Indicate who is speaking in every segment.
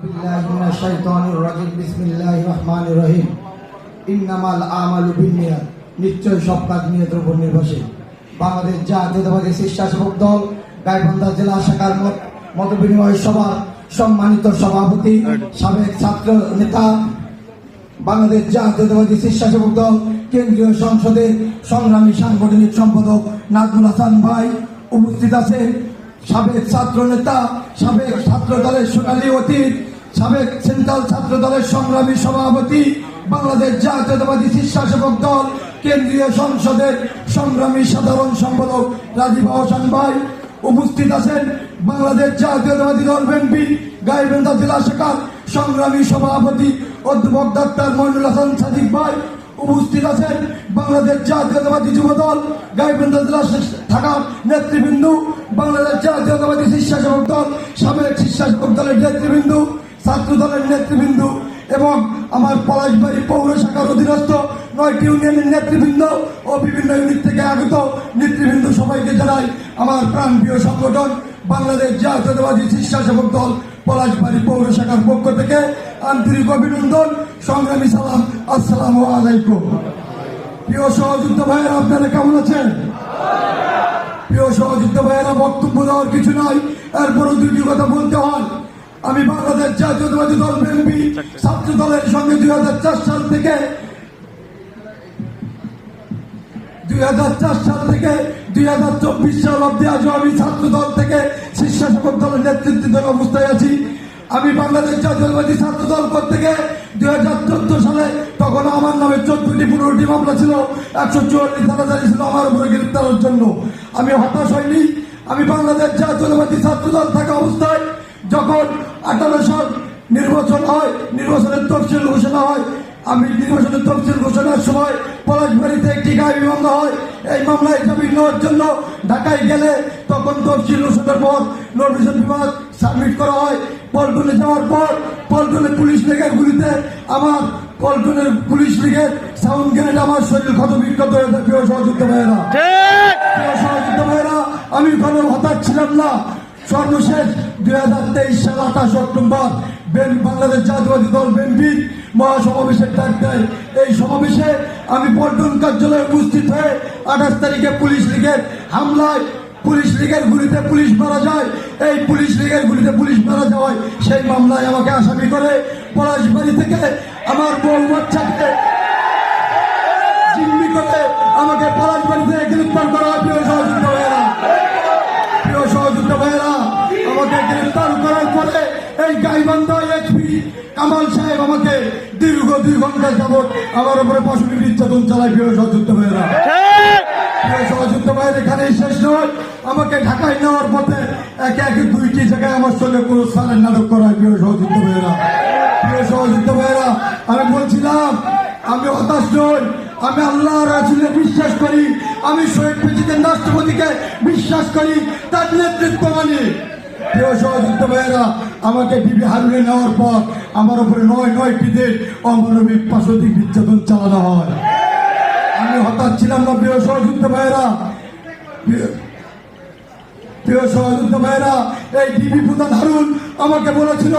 Speaker 1: بالله من الشيطان الرجيم بسم الله الرحمن الرحيم ইন্নামাল আমালু বিনিয়াত নিশ্চয় সব কাজ নিয়তের উপর নির্ভরশীল বাংলাদেশ জাতীয়তাবাদী স্বেচ্ছাসেবক দল গাইবান্ধা জেলা শাখার মত মত বিনিময় সভার সম্মানিত সভাপতি সাবেক ছাত্র নেতা বাংলাদেশ জাতীয়তাবাদী স্বেচ্ছাসেবক দল কেন্দ্রীয় সংসদে সংগ্রামী সাংগঠনিক সম্পাদক নাজমুল হাসান ভাই উপস্থিত আছেন সাবেক ছাত্র নেতা সাবেক ছাত্র দলের সোনালী অতীত সাবেক সেন্ট্রাল ছাত্র দলের সংগ্রামী সভাপতি, বাংলাদেশ জাতীয়তাবাদী স্বেচ্ছাসেবক দল, কেন্দ্রীয় সংসদের সংগ্রামী সাধারণ সম্পাদক রাজীব আহসান ভাই। উপস্থিত আছেন বাংলাদেশ জাতীয়তাবাদী দল বিএনপি গাইবান্ধা জেলা শাখার সংগ্রামী সভাপতি অধ্যাপক ডাক্তার মইনুল হাসান সাদিক ভাই। উপস্থিত আছেন বাংলাদেশ জাতীয়তাবাদী যুব দল গাইবান্ধা জেলা থাকা নেতৃবৃন্দ, বাংলাদেশ জাতীয়তাবাদী স্বেচ্ছাসেবক দল, সাবেক স্বেচ্ছাসেবক দলের নেতৃবৃন্দ। ছাত্র দলের নেতৃবৃন্দ এবং আমার পলাশবাড়ি পৌর শাখার অধীনস্থ নয়টি ইউনিয়নের নেতৃবৃন্দ ও বিভিন্ন ইউনিট থেকে আগত নেতৃবৃন্দ সবাইকে জানাই আমার প্রাণপ্রিয় সংগঠন বাংলাদেশ জাতীয়তাবাদী স্বেচ্ছাসেবক দল পলাশবাড়ি পৌর শাখার পক্ষ থেকে আন্তরিক অভিনন্দন, সংগ্রামী সালাম, আসসালাম আলাইকুম। প্রিয় সহযুক্ত ভাইয়েরা, আপনারা কেমন আছেন? প্রিয় সহযুক্ত ভাইয়েরা, বক্তব্য দেওয়ার কিছু নয় এরপরও দুটি কথা বলতে হয়। আমি বাংলাদেশ জাতীয়তাবাদী দল বিএনপি ছাত্র দলের সঙ্গে দুই সাল থেকে দুই সাল থেকে দুই হাজার চব্বিশ সাল অব্দি আজও আমি ছাত্র দল থেকে স্বেচ্ছাসেবক দলের নেতৃত্বের অবস্থায় আছি। আমি বাংলাদেশ জাতীয়তাবাদী ছাত্র দল থেকে দুই হাজার চোদ্দ সালে তখন আমার নামে চোদ্দটি পনেরোটি মামলা ছিল, একশো চুয়াল্লিশ থানাদারি ছিল, আমার উপরে গ্রেপ্তারের জন্য। আমি হতাশ হইনি। আমি বাংলাদেশ জাতীয়তাবাদী ছাত্র দল থাকা অবস্থায় যখন আঠারো সাল নির্বাচন হয় নির্বাচনের তফসিল ঘোষণা হয় আমি নির্বাচনের তফসিল ঘোষণার সময় পলাশবাড়িতে একটি গাড়ি মামলা হয়। এই মামলায় জামিন নেওয়ার জন্য ঢাকায় গেলে তখন তফসিল ঘোষণার পর নোটিশন বিভাগ সাবমিট করা হয়। পল্টনে যাওয়ার পর পল্টনে পুলিশ লীগের গুলিতে আমার পল্টনের পুলিশ লীগের সাউন্ড গ্রেনেড আমার শরীর ক্ষত বিক্ষত হয়ে থাকে প্রিয় সহযুক্ত ভাইয়েরা প্রিয় সহযুক্ত ভাইয়েরা আমি কোনো হতাশ ছিলাম না। সর্বশেষ দুই হাজার তেইশ সাল আঠাশ অক্টোবর বাংলাদেশ জাতীয়বাদী দল বিএনপির মহাসমাবেশের ডাক দেয়। এই সমাবেশে আমি পল্টন কার্যালয়ে উপস্থিত হয়ে আঠাশ তারিখে পুলিশ লীগের হামলায় পুলিশ লীগের গুলিতে পুলিশ মারা যায়। এই পুলিশ লীগের গুলিতে পুলিশ মারা যাওয়ায় সেই মামলায় আমাকে আসামি করে পলাশবাড়ি থেকে আমার বউ বাচ্চাকে এই গাইবান্ধা এসপি কামাল সাহেব আমাকে দীর্ঘ দুই ঘণ্টা যাবৎ আমার উপরে পশুটি নির্যাতন চালায়, প্রিয় সহযোগিতা ভাইয়েরা। প্রিয় সহযোগিতা ভাইয়ের এখানেই শেষ নয়। আমাকে ঢাকায় নেওয়ার পথে একে একে দুইটি জায়গায় আমার সঙ্গে কোনো সালের নাটক করা হয় প্রিয় সহযোগিতা ভাইয়েরা। প্রিয় সহযোগিতা ভাইয়েরা, আমি বলছিলাম, আমি হতাশ নই। আমি আল্লাহ রাজুলে বিশ্বাস করি। আমি শহীদ প্রেসিডেন্ট রাষ্ট্রপতিকে বিশ্বাস করি। তার নেতৃত্ব মানি, প্রিয় সহযুক্ত ভাইয়েরা আমাকে বিবি হারুনে নেওয়ার পর আমার উপরে নয় নয় দিন অমানবিক পাশবিক নির্যাতন চালানো হয়। আমি হতাশ ছিলাম না, প্রিয় সহযুক্ত ভাইয়েরা। প্রিয়- সহযুক্ত ভাইয়েরা, এই ডিবি প্রধান হারুন আমাকে বলেছিল,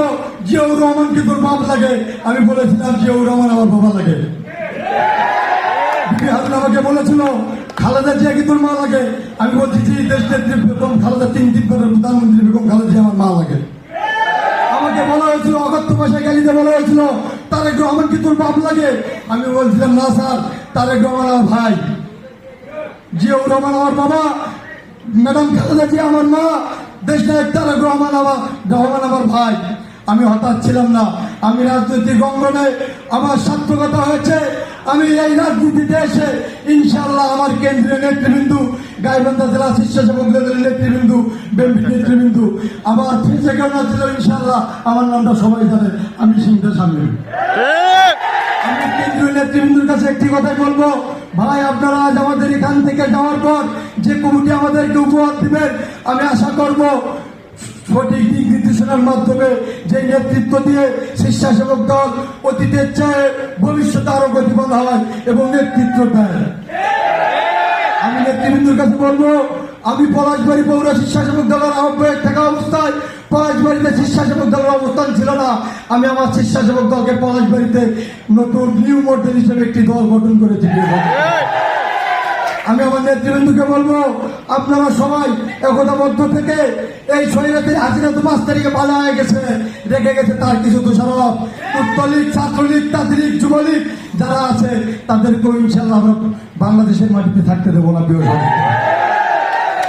Speaker 1: জিয়াউর রহমানকে তোর বাপ লাগে। আমি বলেছিলাম, জিয়াউর রহমান আমার বাবা লাগে। বিবি হারুন আমাকে বলেছিল, খালেদা জিয়া কি তোর মা লাগে? আমি বলছি, যে দেশ নেত্রী বেগম খালেদা তিন করে প্রধানমন্ত্রী বেগম খালেদা জিয়া আমার মা লাগে। আমাকে বলা হয়েছিল, অগত্য ভাষায় গালিতে বলা হয়েছিল, তারেক রহমান কি তোর বাপ লাগে? আমি বলছিলাম, না স্যার, তারেক রহমান আমার ভাই। জিয়াউর রহমান আমার বাবা, ম্যাডাম খালেদা জিয়া আমার মা, দেশ নায়ক তারেক রহমান আমার রহমান আমার ভাই। আমি হঠাৎ ছিলাম না, আমি রাজনৈতিক অঙ্গনে আমার সার্থকতা হয়েছে। আমি এই রাজনীতিতে এসে ইনশাল্লাহ আমার কেন্দ্রীয় নেতৃবৃন্দু গাইবান্ধা জেলা স্বেচ্ছাসেবক দলের নেতৃবৃন্দু বেম্বি নেতৃবৃন্দু আমার ফেসে কেউ ছিল ইনশাল্লাহ আমার নামটা সবাই জানে, আমি সিংহ সামনে আমি কেন্দ্রীয় নেতৃবৃন্দের কাছে একটি কথাই বলব, ভাই, আপনারা আজ আমাদের এখান থেকে যাওয়ার পর যে কমিটি আমাদেরকে উপহার দিবেন, আমি আশা করব সঠিক দিক নির্দেশনার মাধ্যমে যে নেতৃত্ব দিয়ে স্বেচ্ছাসেবক দল অতীতের চেয়ে ভবিষ্যতে আরও গতিপদ হয় এবং নেতৃত্ব দেয়। নেতৃবৃন্দের কাছে বলব, আমি পলাশবাড়ি পৌর স্বেচ্ছাসেবক দলের আহ্বায়ক থাকা অবস্থায় পলাশবাড়িতে স্বেচ্ছাসেবক দলের অবস্থান ছিল না। আমি আমার স্বেচ্ছাসেবক দলকে পলাশবাড়িতে নতুন নিউ মডেল হিসেবে একটি দল গঠন করেছি। আমি আমার নেতৃবৃন্দকে বলব, আপনারা সবাই একতাবদ্ধ থেকে এই শরীরের হাজিরা তো পাঁচ তারিখে পালা হয়ে গেছে, রেখে গেছে তার কিছু দোষারোপ। উত্তরলীগ ছাত্রলীগ, তাঁতিলীগ, যুবলীগ যারা আছে, তাদেরকেও ইনশাল্লাহ আমরা বাংলাদেশের মাটিতে থাকতে দেবো না।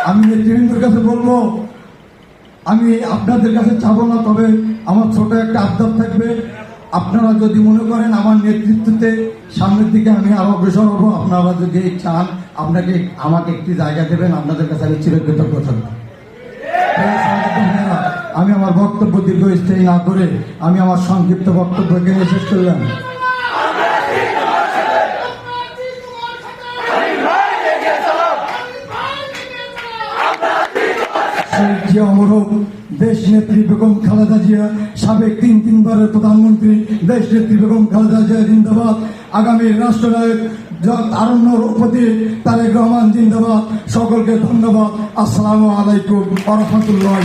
Speaker 1: আমি নেতৃবৃন্দের কাছে বলব, আমি আপনাদের কাছে চাবো না, তবে আমার ছোট একটা আবদার থাকবে আপনারা যদি মনে করেন আমার নেতৃত্বতে সামনের দিকে আমি আরও অগ্রসর হব, আপনারা যদি চান, আপনাকে, আমাকে একটি জায়গা দেবেন, আপনাদের কাছে আমি চিরকৃতজ্ঞ থাকব আমি আমার বক্তব্য দীর্ঘস্থায়ী না করে আমি আমার সংক্ষিপ্ত বক্তব্য এখানে শেষ করলাম। দেশ নেত্রী বেগম খালেদা জিয়া, সাবেক তিন তিনবারের প্রধানমন্ত্রী, দেশ নেত্রী বেগম খালেদা জিয়া জিন্দাবাদ। আগামী রাষ্ট্রনায়ক আরণ্যপতি তারেক রহমান জিন্দাবাদ। সকলকে ধন্যবাদ। আসসালামু আলাইকুম রহমতুল্লাহ